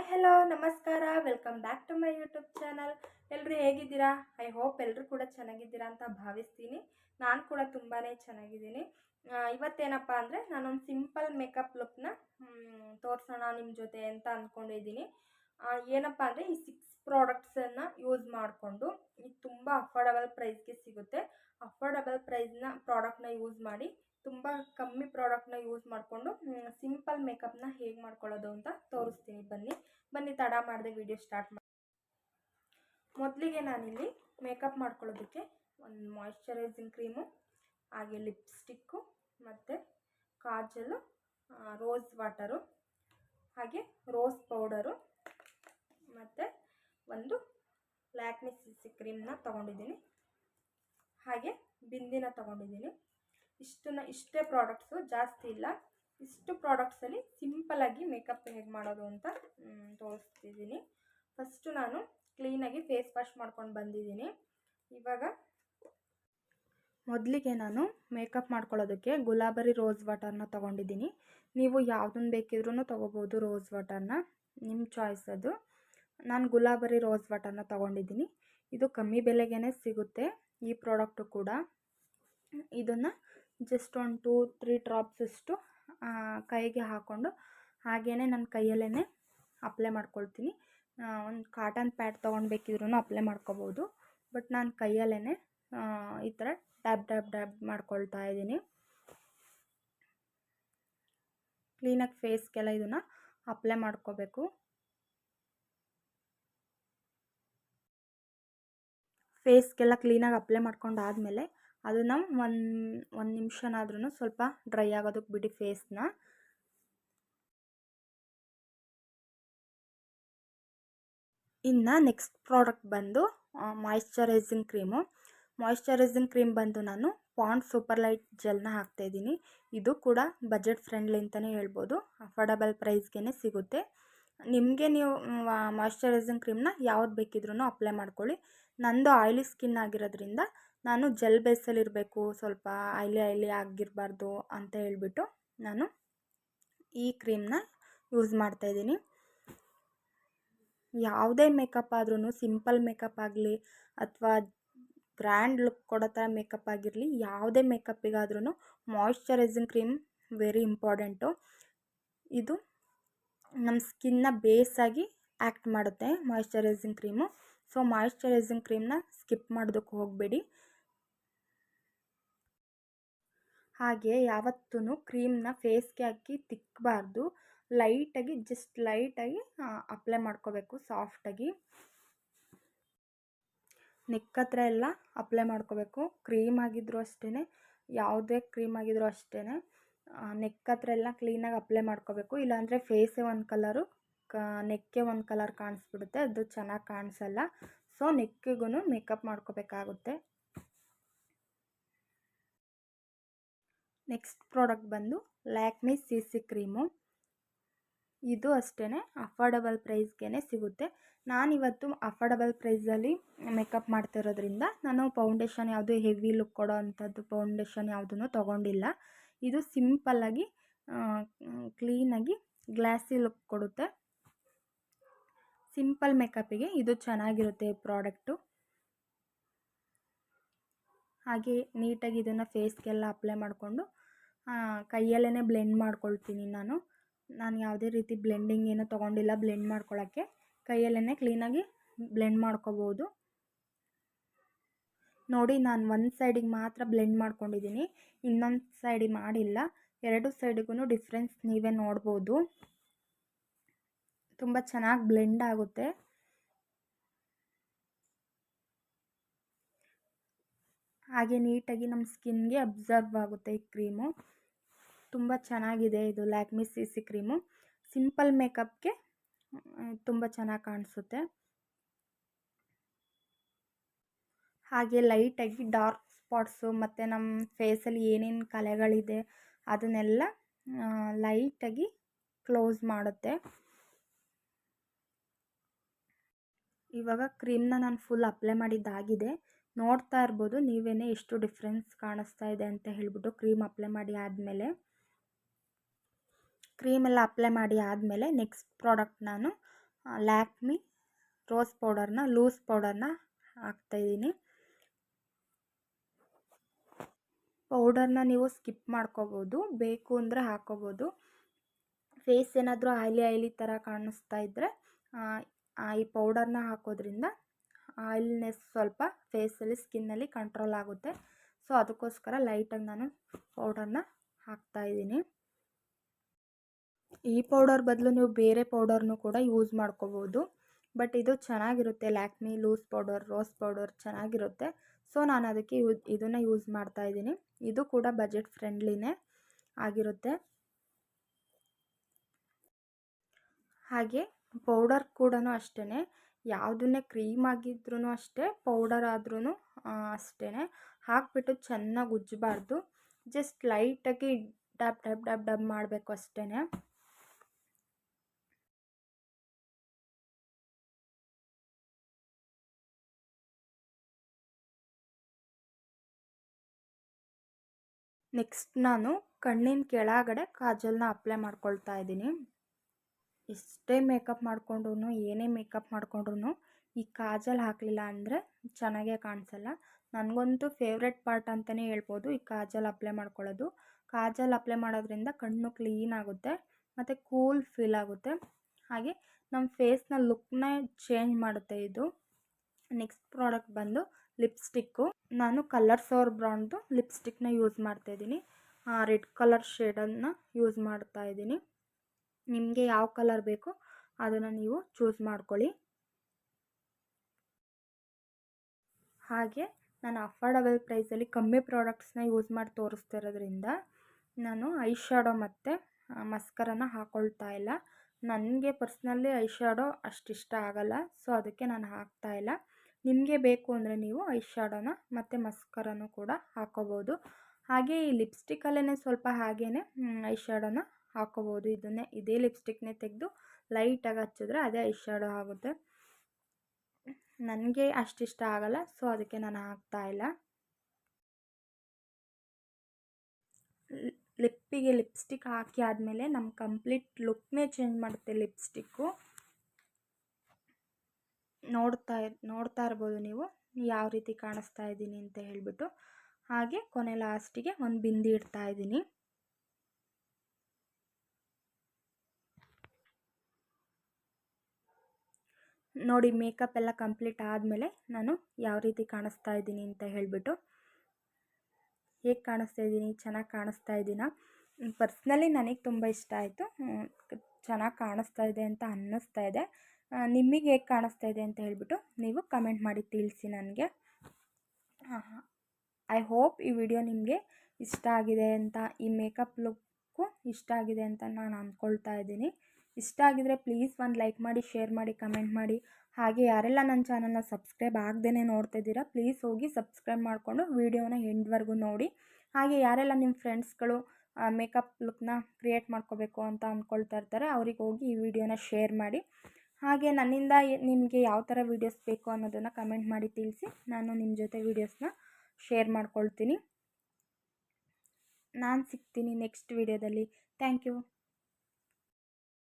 Hi, hello, ನಮಸ್ಕಾರ. Welcome back to my YouTube channel. ಎಲ್ಲರೂ ಹೇಗಿದ್ದೀರಾ? ಐ ಹೋಪ್ ಎಲ್ಲರೂ ಕೂಡ ಚೆನ್ನಾಗಿದ್ದೀರಾ ಅಂತ ಭಾವಿಸ್ತೀನಿ. ನಾನು ಕೂಡ ತುಂಬಾ ಚೆನ್ನಾಗಿದ್ದೀನಿ. ಇವತ್ತೇನಪ್ಪ ಅಂದರೆ ನಾನೊಂದು ಸಿಂಪಲ್ ಮೇಕಪ್ ಲುಕ್ನ ತೋರಿಸೋಣ ನಿಮ್ಮ ಜೊತೆ ಅಂತ ಅಂದ್ಕೊಂಡಿದ್ದೀನಿ ಏನಪ್ಪ ಅಂದರೆ ಈ ಸಿಕ್ಸ್ ಪ್ರಾಡಕ್ಟ್ಸನ್ನು ಯೂಸ್ ಮಾಡಿಕೊಂಡು ಇದು ತುಂಬ ಅಫೋರ್ಡಬಲ್ ಪ್ರೈಸ್ಗೆ ಸಿಗುತ್ತೆ. ಅಫೋರ್ಡಬಲ್ ಪ್ರೈಸ್ನ ಪ್ರಾಡಕ್ಟ್ನ ಯೂಸ್ ಮಾಡಿ ತುಂಬ ಕಮ್ಮಿ ಪ್ರಾಡಕ್ಟ್ನ ಯೂಸ್ ಮಾಡಿಕೊಂಡು ಸಿಂಪಲ್ ಮೇಕಪ್ನ ಹೇಗೆ ಮಾಡ್ಕೊಳ್ಳೋದು ಅಂತ ತೋರಿಸ್ತೀನಿ. ಬನ್ನಿ ಬನ್ನಿ, ತಡ ಮಾಡಿದೆ ವಿಡಿಯೋ ಸ್ಟಾರ್ಟ್ ಮಾಡಿ ಮೊದಲಿಗೆ ನಾನಿಲ್ಲಿ ಮೇಕಪ್ ಮಾಡ್ಕೊಳ್ಳೋದಕ್ಕೆ ಒಂದು ಮಾಯ್ಶ್ಚರೈಸಿಂಗ್ ಕ್ರೀಮು ಹಾಗೆ ಲಿಪ್ಸ್ಟಿಕ್ಕು ಮತ್ತು ಕಾಜಲು ರೋಸ್ ವಾಟರು ಹಾಗೆ ರೋಸ್ ಪೌಡರು ಮತ್ತು ಒಂದು ಲ್ಯಾಕ್ಮಿ ಸಿ ಸಿ ಕ್ರೀಮ್ನ ತೊಗೊಂಡಿದ್ದೀನಿ. ಹಾಗೆ ಬಿಂದಿನ ತೊಗೊಂಡಿದ್ದೀನಿ. ಇಷ್ಟನ್ನ ಇಷ್ಟೇ ಪ್ರಾಡಕ್ಟ್ಸು ಜಾಸ್ತಿ ಇಲ್ಲ. ಇಷ್ಟು ಪ್ರಾಡಕ್ಟ್ಸಲ್ಲಿ ಸಿಂಪಲಾಗಿ ಮೇಕಪ್ ಹೇಗೆ ಮಾಡೋದು ಅಂತ ತೋರಿಸ್ತಿದ್ದೀನಿ. ಫಸ್ಟು ನಾನು ಕ್ಲೀನಾಗಿ ಫೇಸ್ ವಾಶ್ ಮಾಡ್ಕೊಂಡು ಬಂದಿದ್ದೀನಿ. ಇವಾಗ ಮೊದಲಿಗೆ ನಾನು ಮೇಕಪ್ ಮಾಡ್ಕೊಳ್ಳೋದಕ್ಕೆ ಗುಲಾಬರಿ ರೋಸ್ ವಾಟರ್ನ ತೊಗೊಂಡಿದ್ದೀನಿ. ನೀವು ಯಾವುದನ್ನು ಬೇಕಿದ್ರೂ ತೊಗೋಬೋದು ರೋಸ್ ವಾಟರ್ನ ನಿಮ್ಮ ಚಾಯ್ಸ್ ಅದು. ನಾನು ಗುಲಾಬರಿ ರೋಸ್ ವಾಟರ್ನ ತೊಗೊಂಡಿದ್ದೀನಿ. ಇದು ಕಮ್ಮಿ ಬೆಲೆಗೇ ಸಿಗುತ್ತೆ ಈ ಪ್ರಾಡಕ್ಟು ಕೂಡ. ಇದನ್ನು ಜಸ್ಟ್ ಒಂದು ಟೂ ತ್ರೀ ಡ್ರಾಪ್ಸಷ್ಟು ಕೈಗೆ ಹಾಕ್ಕೊಂಡು ಹಾಗೇ ನನ್ನ ಕೈಯಲ್ಲೇ ಅಪ್ಲೈ ಮಾಡ್ಕೊಳ್ತೀನಿ. ಒಂದು ಕಾಟನ್ ಪ್ಯಾಡ್ ತೊಗೊಳ್ಬೇಕಿದ್ರೂ ಅಪ್ಲೈ ಮಾಡ್ಕೊಬೋದು. ಬಟ್ ನಾನು ಕೈಯಲ್ಲೇ ಈ ಥರ ಡ್ಯಾಬ್ ಡ್ಯಾಬ್ ಡ್ಯಾಬ್ ಮಾಡ್ಕೊಳ್ತಾ ಇದ್ದೀನಿ. ಕ್ಲೀನಾಗಿ ಫೇಸ್ಗೆಲ್ಲ ಇದನ್ನು ಅಪ್ಲೈ ಮಾಡ್ಕೋಬೇಕು. ಫೇಸ್ಗೆಲ್ಲ ಕ್ಲೀನಾಗಿ ಅಪ್ಲೈ ಮಾಡ್ಕೊಂಡು ಆದಮೇಲೆ ಅದನ್ನು ಒಂದು ಒಂದು ನಿಮಿಷನಾದ್ರೂ ಸ್ವಲ್ಪ ಡ್ರೈ ಆಗೋದಕ್ಕೆ ಬಿಡಿ ಫೇಸ್ನ ಇನ್ನು ನೆಕ್ಸ್ಟ್ ಪ್ರಾಡಕ್ಟ್ ಬಂದು ಮಾಯಿಶ್ಚರೈಸಿಂಗ್ ಕ್ರೀಮು ಮಾಯಿಶ್ಚರೈಸಿಂಗ್ ಕ್ರೀಮ್ ಬಂದು ನಾನು ಪಾಂಡ್ ಸೂಪರ್ ಲೈಟ್ ಜೆಲ್ನ ಹಾಕ್ತಾಯಿದ್ದೀನಿ ಇದು ಕೂಡ ಬಜೆಟ್ ಫ್ರೆಂಡ್ಲಿ ಅಂತಲೇ ಹೇಳ್ಬೋದು. ಅಫೋರ್ಡಬಲ್ ಪ್ರೈಸ್ಗೆ ಸಿಗುತ್ತೆ. ನಿಮಗೆ ನೀವು ಮಾಯಿಶ್ಚರೈಸಿಂಗ್ ಕ್ರೀಮ್ನ ಯಾವ್ದು ಬೇಕಿದ್ರೂ ಅಪ್ಲೈ ಮಾಡ್ಕೊಳ್ಳಿ. ನಂದು ಆಯಿಲಿ ಸ್ಕಿನ್ ಆಗಿರೋದ್ರಿಂದ ನಾನು ಜೆಲ್ ಬೇಸಲ್ಲಿ ಇರಬೇಕು ಸ್ವಲ್ಪ ಆಯ್ಲಿ ಆಯ್ಲಿ ಆಗಿರಬಾರ್ದು ಅಂತ ಹೇಳಿಬಿಟ್ಟು ನಾನು ಈ ಕ್ರೀಮ್ನ ಯೂಸ್ ಮಾಡ್ತಾಯಿದ್ದೀನಿ ಯಾವುದೇ ಮೇಕಪ್ ಆದ್ರೂ ಸಿಂಪಲ್ ಮೇಕಪ್ ಆಗಲಿ ಅಥವಾ ಗ್ರ್ಯಾಂಡ್ ಲುಕ್ ಕೊಡೋ ಥರ ಮೇಕಪ್ ಆಗಿರಲಿ, ಯಾವುದೇ ಮೇಕಪ್ಪಿಗಾದ್ರೂ ಮಾಯಿಶ್ಚರೈಸಿಂಗ್ ಕ್ರೀಮ್ ವೆರಿ ಇಂಪಾರ್ಟೆಂಟು. ಇದು ನಮ್ಮ ಸ್ಕಿನ್ನ ಬೇಸಾಗಿ ಆ್ಯಕ್ಟ್ ಮಾಡುತ್ತೆ ಮಾಯಿಶ್ಚರೈಸಿಂಗ್ ಕ್ರೀಮು. ಸೊ ಮಾಯಿಶ್ಚರೈಸಿಂಗ್ ಕ್ರೀಮ್ನ ಸ್ಕಿಪ್ ಮಾಡೋದಕ್ಕೆ ಹೋಗಬೇಡಿ. ಹಾಗೆ ಯಾವತ್ತೂ ಕ್ರೀಮ್ನ ಫೇಸ್ಗೆ ಹಾಕಿ ತಿಕ್ಕಬಾರ್ದು ಲೈಟಾಗಿ, ಜಸ್ಟ್ ಲೈಟಾಗಿ ಅಪ್ಲೈ ಮಾಡ್ಕೋಬೇಕು ಸಾಫ್ಟಾಗಿ. ನೆಕ್ ಹತ್ರ ಎಲ್ಲ ಅಪ್ಲೈ ಮಾಡ್ಕೋಬೇಕು. ಕ್ರೀಮ್ ಆಗಿದ್ದರೂ ಅಷ್ಟೇ ಯಾವುದೇ ಕ್ರೀಮ್ ಆಗಿದ್ರೂ ಅಷ್ಟೇ ನೆಕ್ ಹತ್ರ ಎಲ್ಲ ಕ್ಲೀನಾಗಿ ಅಪ್ಲೈ ಮಾಡ್ಕೋಬೇಕು. ಇಲ್ಲಾಂದರೆ ಫೇಸೇ ಒಂದು ಕಲರು, ಕ, ನೆಕ್ಕೆ ಒಂದು ಕಲರ್ ಕಾಣಿಸ್ಬಿಡುತ್ತೆ. ಅದು ಚೆನ್ನಾಗಿ ಕಾಣಿಸಲ್ಲ. ಸೊ ನೆಕ್ಕಿಗೂ ಮೇಕಪ್ ಮಾಡ್ಕೋಬೇಕಾಗುತ್ತೆ. ನೆಕ್ಸ್ಟ್ ಪ್ರಾಡಕ್ಟ್ ಬಂದು ಲ್ಯಾಕ್ಮಿ ಸಿ ಸಿ ಕ್ರೀಮು. ಇದು ಅಷ್ಟೇ ಅಫೋರ್ಡಬಲ್ ಪ್ರೈಸ್ಗೆ ಸಿಗುತ್ತೆ. ನಾನಿವತ್ತು ಅಫೋರ್ಡಬಲ್ ಪ್ರೈಸಲ್ಲಿ ಮೇಕಪ್ ಮಾಡ್ತಿರೋದ್ರಿಂದ ನಾನು ಫೌಂಡೇಶನ್ ಯಾವುದು ಹೆವಿ ಲುಕ್ ಕೊಡೋ ಅಂಥದ್ದು ಫೌಂಡೇಶನ್ ಯಾವುದೂ ತೊಗೊಂಡಿಲ್ಲ. ಇದು ಸಿಂಪಲ್ಲಾಗಿ ಕ್ಲೀನಾಗಿ ಗ್ಲಾಸಿ ಲುಕ್ ಕೊಡುತ್ತೆ. ಸಿಂಪಲ್ ಮೇಕಪ್ಪಿಗೆ ಇದು ಚೆನ್ನಾಗಿರುತ್ತೆ ಪ್ರಾಡಕ್ಟು. ಹಾಗೆ ನೀಟಾಗಿ ಇದನ್ನು ಫೇಸ್ಗೆಲ್ಲ ಅಪ್ಲೈ ಮಾಡಿಕೊಂಡು ಕೈಯಲ್ಲೇ ಬ್ಲೆಂಡ್ ಮಾಡ್ಕೊಳ್ತೀನಿ ನಾನು. ನಾನು ಯಾವುದೇ ರೀತಿ ಬ್ಲೆಂಡಿಂಗ್ ಏನೂ ತೊಗೊಂಡಿಲ್ಲ ಬ್ಲೆಂಡ್ ಮಾಡ್ಕೊಳ್ಳೋಕ್ಕೆ ಕೈಯಲ್ಲೇ ಕ್ಲೀನಾಗಿ ಬ್ಲೆಂಡ್ ಮಾಡ್ಕೋಬೋದು. ನೋಡಿ, ನಾನು ಒಂದು ಸೈಡಿಗೆ ಮಾತ್ರ ಬ್ಲೆಂಡ್ ಮಾಡ್ಕೊಂಡಿದ್ದೀನಿ ಇನ್ನೊಂದು ಸೈಡಿಗೆ ಮಾಡಿಲ್ಲ. ಎರಡು ಸೈಡಿಗೂ ಡಿಫ್ರೆನ್ಸ್ ನೀವೇ ನೋಡ್ಬೋದು. ತುಂಬ ಚೆನ್ನಾಗಿ ಬ್ಲೆಂಡ್ ಆಗುತ್ತೆ. ಹಾಗೆ ನೀಟಾಗಿ ನಮ್ಮ ಸ್ಕಿನ್ಗೆ ಅಬ್ಸರ್ವ್ ಆಗುತ್ತೆ ಈ ಕ್ರೀಮು. ತುಂಬ ಚೆನ್ನಾಗಿದೆ ಇದು Lakme C C cream. Simple ಮೇಕಪ್ಗೆ ತುಂಬ ಚೆನ್ನಾಗಿ ಕಾಣಿಸುತ್ತೆ. ಹಾಗೆ ಲೈಟಾಗಿ ಡಾರ್ಕ್ ಸ್ಪಾಟ್ಸು ಮತ್ತು ನಮ್ಮ ಫೇಸಲ್ಲಿ ಏನೇನು ಕಲೆಗಳಿದೆ ಅದನ್ನೆಲ್ಲ ಲೈಟಾಗಿ ಕ್ಲೋಸ್ ಮಾಡುತ್ತೆ. ಇವಾಗ ಕ್ರೀಮ್ನ ನಾನು ಫುಲ್ ಅಪ್ಲೈ ಮಾಡಿದ್ದಾಗಿದೆ. ನೋಡ್ತಾ ಇರ್ಬೋದು. ನೀವೇ ಎಷ್ಟು ಡಿಫ್ರೆನ್ಸ್ ಕಾಣಿಸ್ತಾ ಇದೆ ಅಂತ ಹೇಳ್ಬಿಟ್ಟು ಕ್ರೀಮ್ ಅಪ್ಲೈ ಮಾಡಿ ಆದಮೇಲೆ ಕ್ರೀಮೆಲ್ಲ ಅಪ್ಲೈ ಮಾಡಿ ಆದಮೇಲೆ ನೆಕ್ಸ್ಟ್ ಪ್ರಾಡಕ್ಟ್ ನಾನು ಲ್ಯಾಕ್ಮಿ ರೋಸ್ ಪೌಡರ್ನ ಲೂಸ್ ಪೌಡರ್ನ ಹಾಕ್ತಾಯಿದ್ದೀನಿ ಪೌಡರ್ನ ನೀವು ಸ್ಕಿಪ್ ಮಾಡ್ಕೋಬೋದು. ಬೇಕು ಅಂದರೆ ಹಾಕೋಬೋದು. ಫೇಸ್ ಏನಾದರೂ ಆಯ್ಲಿ ಆಯ್ಲಿ ಥರ ಕಾಣಿಸ್ತಾ ಇದ್ದರೆ ಈ ಪೌಡರ್ನ ಹಾಕೋದ್ರಿಂದ ಆಯಿಲ್ನೆಸ್ ಸ್ವಲ್ಪ ಫೇಸಲ್ಲಿ ಸ್ಕಿನ್ನಲ್ಲಿ ಕಂಟ್ರೋಲ್ ಆಗುತ್ತೆ. ಸೊ ಅದಕ್ಕೋಸ್ಕರ ಲೈಟಾಗಿ ನಾನು ಪೌಡರ್ನ ಹಾಕ್ತಾಯಿದ್ದೀನಿ ಈ ಪೌಡರ್ ಬದಲು ನೀವು ಬೇರೆ ಪೌಡರ್ನು ಕೂಡ ಯೂಸ್ ಮಾಡ್ಕೋಬೋದು. ಬಟ್ ಇದು ಚೆನ್ನಾಗಿರುತ್ತೆ. Lakme loose powder rose powder ಚೆನ್ನಾಗಿರುತ್ತೆ. ಸೊ ನಾನು ಅದಕ್ಕೆ ಯೂ, ಇದನ್ನು ಯೂಸ್ ಮಾಡ್ತಾ ಇದ್ದೀನಿ. ಇದು ಕೂಡ ಬಜೆಟ್ ಫ್ರೆಂಡ್ಲಿನೇ ಆಗಿರುತ್ತೆ. ಹಾಗೆ ಪೌಡರ್ ಕೂಡ ಅಷ್ಟೇ ಯಾವುದನ್ನೇ ಕ್ರೀಮ್ ಆಗಿದ್ರೂ ಅಷ್ಟೇ, ಪೌಡರ್ ಆದ್ರೂ ಅಷ್ಟೇ ಹಾಕಿಬಿಟ್ಟು ಚೆನ್ನಾಗಿ ಉಜ್ಜಬಾರ್ದು ಜಸ್ಟ್ ಲೈಟಾಗಿ ಡಬ್ ಡಬ್ ಡಬ್ ಡಬ್ ಮಾಡಬೇಕು ಅಷ್ಟೇ ನೆಕ್ಸ್ಟ್ ನಾನು ಕಣ್ಣಿನ ಕೆಳಗಡೆ ಕಾಜಲ್ನ ಅಪ್ಲೈ ಮಾಡ್ಕೊಳ್ತಾ ಇದ್ದೀನಿ. ಎಷ್ಟೇ ಮೇಕಪ್ ಮಾಡಿಕೊಂಡ್ರು ಏನೇ ಮೇಕಪ್ ಮಾಡಿಕೊಂಡ್ರು ಈ ಕಾಜಲ್ ಹಾಕಲಿಲ್ಲ ಅಂದರೆ ಚೆನ್ನಾಗೇ ಕಾಣಿಸಲ್ಲ. ನನಗಂತೂ ಫೇವ್ರೆಟ್ ಪಾರ್ಟ್ ಅಂತಲೇ ಹೇಳ್ಬೋದು ಈ ಕಾಜಲ್ ಅಪ್ಲೈ ಮಾಡ್ಕೊಳ್ಳೋದು. ಕಾಜಲ್ ಅಪ್ಲೈ ಮಾಡೋದ್ರಿಂದ ಕಣ್ಣು ಕ್ಲೀನ್ ಆಗುತ್ತೆ, ಮತ್ತು ಕೂಲ್ ಫೀಲ್ ಆಗುತ್ತೆ. ಹಾಗೆ ನಮ್ಮ ಫೇಸ್ನ ಲುಕ್ನ ಚೇಂಜ್ ಮಾಡುತ್ತೆ ಇದು. ನೆಕ್ಸ್ಟ್ ಪ್ರಾಡಕ್ಟ್ ಬಂದು ಲಿಪ್ಸ್ಟಿಕ್ಕು ನಾನು ಕಲರ್ಸ್ ಅವ್ರ ಬ್ರಾಂಡ್ದು ಲಿಪ್ಸ್ಟಿಕ್ನ ಯೂಸ್ ಮಾಡ್ತಾಯಿದ್ದೀನಿ ರೆಡ್ ಕಲರ್ ಶೇಡನ್ನು ಯೂಸ್ ಮಾಡ್ತಾ ಇದ್ದೀನಿ. ನಿಮಗೆ ಯಾವ ಕಲರ್ ಬೇಕು ಅದನ್ನು ನೀವು ಚೂಸ್ ಮಾಡ್ಕೊಳ್ಳಿ. ಹಾಗೆ ನಾನು ಅಫೋರ್ಡಬಲ್ ಪ್ರೈಸಲ್ಲಿ ಕಮ್ಮಿ ಪ್ರಾಡಕ್ಟ್ಸ್ನ ಯೂಸ್ ಮಾಡಿ ತೋರಿಸ್ತಿರೋದ್ರಿಂದ ನಾನು ಐ ಶ್ಯಾಡೋ ಮತ್ತು ಮಸ್ಕರನ ಹಾಕ್ಕೊಳ್ತಾ ಇಲ್ಲ. ನನಗೆ ಪರ್ಸ್ನಲಿ ಐ ಶ್ಯಾಡೋ ಅಷ್ಟಿಷ್ಟ ಆಗಲ್ಲ ಸೊ ಅದಕ್ಕೆ ನಾನು ಹಾಕ್ತಾ ಇಲ್ಲ. ನಿಮಗೆ ಬೇಕು ಅಂದರೆ ನೀವು ಐ ಶ್ಯಾಡೋನ ಮತ್ತು ಮಸ್ಕರನೂ ಕೂಡ ಹಾಕೋಬೋದು. ಹಾಗೆ ಈ ಲಿಪ್ಸ್ಟಿಕ್ಕಲ್ಲೇ ಸ್ವಲ್ಪ ಹಾಗೇ ಐ ಶ್ಯಾಡೋನ ಹಾಕೋಬೋದು. ಇದನ್ನೇ ಇದೇ ಲಿಪ್ಸ್ಟಿಕ್ನೇ ತೆಗೆದು ಲೈಟಾಗಿ ಹಚ್ಚಿದ್ರೆ ಅದೇ ಐ ಶ್ಯಾಡೋ ಆಗುತ್ತೆ. ನನಗೆ ಅಷ್ಟಿಷ್ಟ ಆಗಲ್ಲ, ಸೊ ಅದಕ್ಕೆ ನಾನು ಹಾಕ್ತಾ ಇಲ್ಲ. ಲಿಪ್ಪಿಗೆ ಲಿಪ್ಸ್ಟಿಕ್ ಹಾಕಿ ಆದಮೇಲೆ ನಮ್ಮ ಕಂಪ್ಲೀಟ್ ಲುಕ್ನೇ ಚೇಂಜ್ ಮಾಡುತ್ತೆ ಲಿಪ್ಸ್ಟಿಕ್ಕು. ನೋಡ್ತಾ ನೋಡ್ತಾ ಇರ್ಬೋದು ನೀವು, ಯಾವ ರೀತಿ ಕಾಣಿಸ್ತಾ ಇದ್ದೀನಿ ಅಂತ ಹೇಳಿಬಿಟ್ಟು. ಹಾಗೆ ಕೊನೆ ಲಾಸ್ಟಿಗೆ ಒಂದು ಬಿಂದಿ ಇಡ್ತಾ ಇದ್ದೀನಿ. ನೋಡಿ ಮೇಕಪ್ ಎಲ್ಲ ಕಂಪ್ಲೀಟ್ ಆದಮೇಲೆ ನಾನು ಯಾವ ರೀತಿ ಕಾಣಿಸ್ತಾ ಇದ್ದೀನಿ ಅಂತ ಹೇಳಿಬಿಟ್ಟು ಹೇಗೆ ಕಾಣಿಸ್ತಾ ಇದ್ದೀನಿ, ಚೆನ್ನಾಗಿ ಕಾಣಿಸ್ತಾ ಇದ್ದೀನ? ಪರ್ಸ್ನಲಿ ನನಗೆ ತುಂಬ ಇಷ್ಟ ಆಯಿತು. ಚೆನ್ನಾಗಿ ಕಾಣಿಸ್ತಾ ಇದೆ ಅಂತ ಅನ್ನಿಸ್ತಾ ಇದೆ. ನಿಮಗೆ ಹೇಗೆ ಕಾಣಿಸ್ತಾ ಇದೆ ಅಂತ ಹೇಳಿಬಿಟ್ಟು ನೀವು ಕಮೆಂಟ್ ಮಾಡಿ ತಿಳಿಸಿ ನನಗೆ. ಐ ಹೋಪ್ ಈ ವಿಡಿಯೋ ನಿಮಗೆ ಇಷ್ಟ ಆಗಿದೆ ಅಂತ, ಈ ಮೇಕಪ್ ಲುಕ್ಕು ಇಷ್ಟ ಆಗಿದೆ ಅಂತ ನಾನು ಅಂದ್ಕೊಳ್ತಾ ಇದ್ದೀನಿ. ಇಷ್ಟ ಆಗಿದ್ದರೆ ಪ್ಲೀಸ್ ಒಂದು ಲೈಕ್ ಮಾಡಿ ಶೇರ್ ಮಾಡಿ ಕಮೆಂಟ್ ಮಾಡಿ. ಹಾಗೆ ಯಾರೆಲ್ಲ ನನ್ನ ಚಾನಲ್ನ ಸಬ್ಸ್ಕ್ರೈಬ್ ಆಗದೇ ನೋಡ್ತಾ ಪ್ಲೀಸ್ ಹೋಗಿ ಸಬ್ಸ್ಕ್ರೈಬ್ ಮಾಡಿಕೊಂಡು ವೀಡಿಯೋನ ಎಂಡ್ವರೆಗೂ ನೋಡಿ. ಹಾಗೆ ಯಾರೆಲ್ಲ ನಿಮ್ಮ ಫ್ರೆಂಡ್ಸ್ಗಳು ಮೇಕಪ್ ಲುಕ್ನ ಕ್ರಿಯೇಟ್ ಮಾಡ್ಕೋಬೇಕು ಅಂತ ಅಂದ್ಕೊಳ್ತಾ ಇರ್ತಾರೆ, ಅವ್ರಿಗೆ ಹೋಗಿ ಈ ವಿಡಿಯೋನ ಶೇರ್ ಮಾಡಿ. ಹಾಗೆ ನನ್ನಿಂದ ನಿಮಗೆ ಯಾವ ಥರ ವೀಡಿಯೋಸ್ ಬೇಕು ಅನ್ನೋದನ್ನು ಕಮೆಂಟ್ ಮಾಡಿ ತಿಳಿಸಿ, ನಾನು ನಿಮ್ಮ ಜೊತೆ ವೀಡಿಯೋಸ್ನ ಶೇರ್ ಮಾಡ್ಕೊಳ್ತೀನಿ. ನಾನು ಸಿಗ್ತೀನಿ ನೆಕ್ಸ್ಟ್ ವಿಡಿಯೋದಲ್ಲಿ ಥ್ಯಾಂಕ್ ಯು